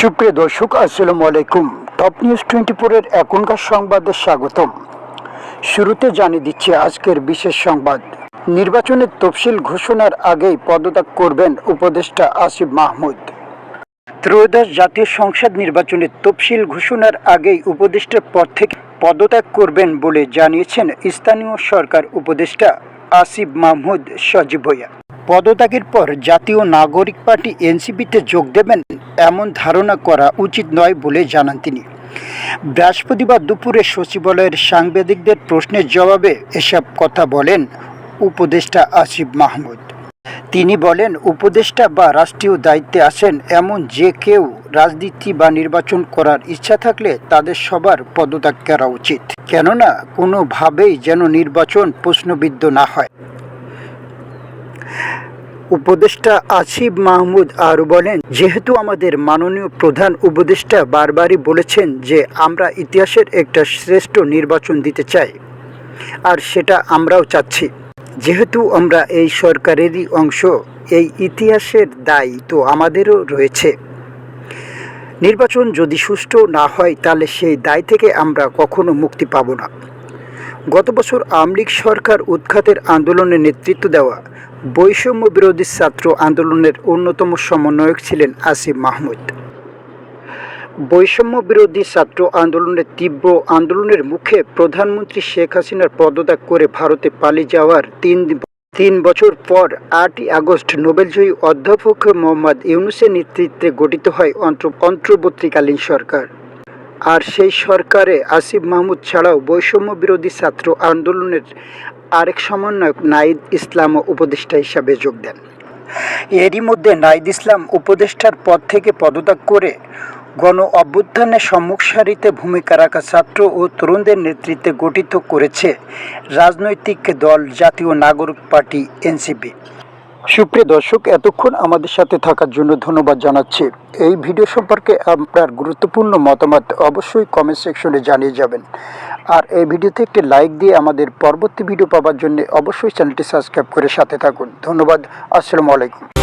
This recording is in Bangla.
সুপ্রিয় দর্শক, আসসালামু আলাইকুম। টপ নিউজ টোয়েন্টি ফোরের এখনকার সংবাদে স্বাগতম। শুরুতে জানিয়ে দিচ্ছি আজকের বিশেষ সংবাদ। নির্বাচনের তফসিল ঘোষণার আগেই পদত্যাগ করবেন উপদেষ্টা আসিফ মাহমুদ। ত্রয়োদশ জাতীয় সংসদ নির্বাচনের তফসিল ঘোষণার আগেই উপদেষ্টার পদ থেকে পদত্যাগ করবেন বলে জানিয়েছেন স্থানীয় সরকার উপদেষ্টা আসিফ মাহমুদ সজীব ভূঁইয়া। পদত্যাগের পর জাতীয় নাগরিক পার্টি এনসিপিতে যোগ দেবেন এমন ধারণা করা উচিত নয় বলে জানান তিনি। বৃহস্পতিবার দুপুরে সচিবালয়ের সাংবাদিকদের প্রশ্নের জবাবে এসব কথা বলেন উপদেষ্টা আসিফ মাহমুদ। তিনি বলেন, উপদেষ্টা বা রাষ্ট্রীয় দায়িত্বে আছেন এমন যে কেউ রাজনীতি বা নির্বাচন করার ইচ্ছা থাকলে তাদের সবার পদত্যাগ করা উচিত। কেননা, কোনোভাবেই যেন নির্বাচন প্রশ্নবিদ্ধ না হয়। উপদেষ্টা আসিফ মাহমুদ আরও বলেন, যেহেতু আমাদের মাননীয় প্রধান উপদেষ্টা বারবারই বলেছেন যে আমরা ইতিহাসের একটা শ্রেষ্ঠ নির্বাচন দিতে চাই, আর সেটা আমরাও চাচ্ছি। যেহেতু আমরা এই সরকারেরই অংশ, এই ইতিহাসের দায় তো আমাদেরও রয়েছে। নির্বাচন যদি সুষ্ঠু না হয়, তাহলে সেই দায় থেকে আমরা কখনো মুক্তি পাব না। গত বছর আওয়ামী লীগ সরকার উৎখাতের আন্দোলনে নেতৃত্ব দেওয়া বৈষম্য বিরোধী ছাত্র আন্দোলনের অন্যতম সমন্বয়ক ছিলেন আসিফ মাহমুদ। বৈষম্য বিরোধী ছাত্র আন্দোলনের তীব্র আন্দোলনের মুখে প্রধানমন্ত্রী শেখ হাসিনার পদত্যাগ করে ভারতে পালিয়ে যাওয়ার তিন তিন বছর পর আটই আগস্ট নোবেলজয়ী অধ্যাপক মোহাম্মদ ইউনুসের নেতৃত্বে গঠিত হয় অন্ত্র অন্তর্বর্তীকালীন সরকার। আর সেই সরকারে আসিফ মাহমুদ ছাড়াও বৈষম্য বিরোধী ছাত্র আন্দোলনের আরেক সমন্বয়ক নাইদ ইসলাম উপদেষ্টা হিসাবে যোগ দেন। এরই মধ্যে নাইদ ইসলাম উপদেষ্টার পদ থেকে পদত্যাগ করে গণ অভ্যুত্থানের সম্মুখ সারিতে ভূমিকা রাখা ছাত্র ও তরুণদের নেতৃত্বে গঠিত করেছে রাজনৈতিক দল জাতীয় নাগরিক পার্টি এনসিপি। সুপ্রিয় দর্শক, এতক্ষণ আমাদের সাথে থাকার জন্য ধন্যবাদ জানাচ্ছি। এই ভিডিও সম্পর্কে আপনার গুরুত্বপূর্ণ মতামত অবশ্যই কমেন্ট সেকশনে জানিয়ে যাবেন। আর এই ভিডিওতে একটি লাইক দিয়ে আমাদের পরবর্তী ভিডিও পাওয়ার জন্য অবশ্যই চ্যানেলটি সাবস্ক্রাইব করে সাথে থাকুন। ধন্যবাদ, আসসালামু আলাইকুম।